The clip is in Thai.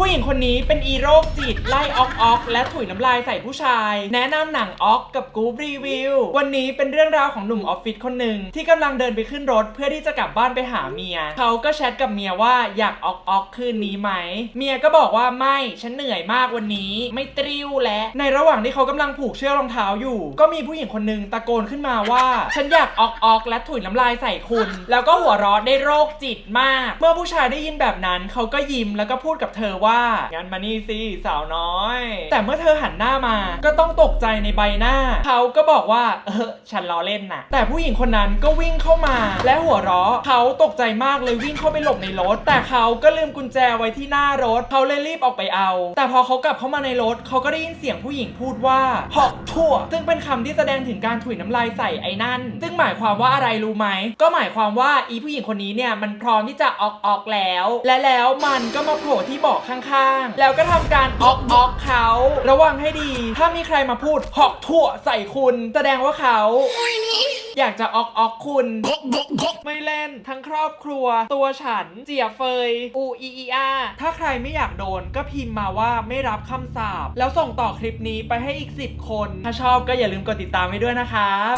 ผู้หญิงคนนี้เป็นอีโรคจิตไล่ออกออกและถุยน้ำลายใส่ผู้ชาย แนะนำหนังออกกับกู๊ปรีวิว วันนี้เป็นเรื่องราวของหนุ่มออฟฟิศคนหนึ่งที่กำลังเดินไปขึ้นรถเพื่อที่จะกลับบ้านไปหาเมีย เขาก็แชทกับเมียว่าอยากออกออกคืนนี้ไหม เมียก็บอกว่าไม่ฉันเหนื่อยมากวันนี้ ไม่ตริ้วและ ในระหว่างที่เขากำลังผูกเชือกรองเท้าอยู่ ก็มีผู้หญิงคนหนึ่งตะโกนขึ้นมาว่า ฉันอยากออกออกและถุยน้ำลายใส่คุณ แล้วก็หัวเราะได้โรคจิตมาก เมื่อผู้ชายได้ยินแบบนั้น เขาก็ยิ้มแล้วก็พูดกับเธอว่างั้นมานี่สิสาวน้อย แต่เมื่อเธอหันหน้ามา ก็ต้องตกใจในใบหน้า เขาก็บอกว่า เออ ฉันล้อเล่นนะแต่ผู้หญิงคนนั้นก็วิ่งเข้ามา และหัวเราะเขาตกใจมากเลยวิ่งเข้าไปหลบในรถ แต่เขาก็ลืมกุญแจไว้ที่หน้ารถ เขาเลยรีบออกไปเอา แต่พอเขากลับเข้ามาในรถ เขาก็ได้ยินเสียงผู้หญิงพูดว่าหอกทั่ว ซึ่งเป็นคำที่แสดงถึงการถุยน้ำลายใส่ไอ้นั่น ซึ่งหมายความว่าอะไรรู้ไหม ก็หมายความว่าอีผู้หญิงคนนี้เนี่ยมันพร้อมที่จะออกออกแล้ว และแล้วมันก็มาโผล่ที่เบาะข้างๆ แล้วก็ทำการออกออกเขาระวังให้ดี ถ้ามีใครมาพูดหอกทั่วใส่คุณ แสดงว่าเขา อยากจะออกออกคุณ ไม่เล่นทั้งครอบครัว ตัวฉัน เจียเฟย อูอีอีอาถ้าใครไม่อยากโดนก็พิมพ์มาว่าไม่รับคำสาปแล้วส่งต่อคลิปนี้ไปให้อีก 10 คน ถ้าชอบก็อย่าลืมกดติดตามไว้ด้วยนะครับ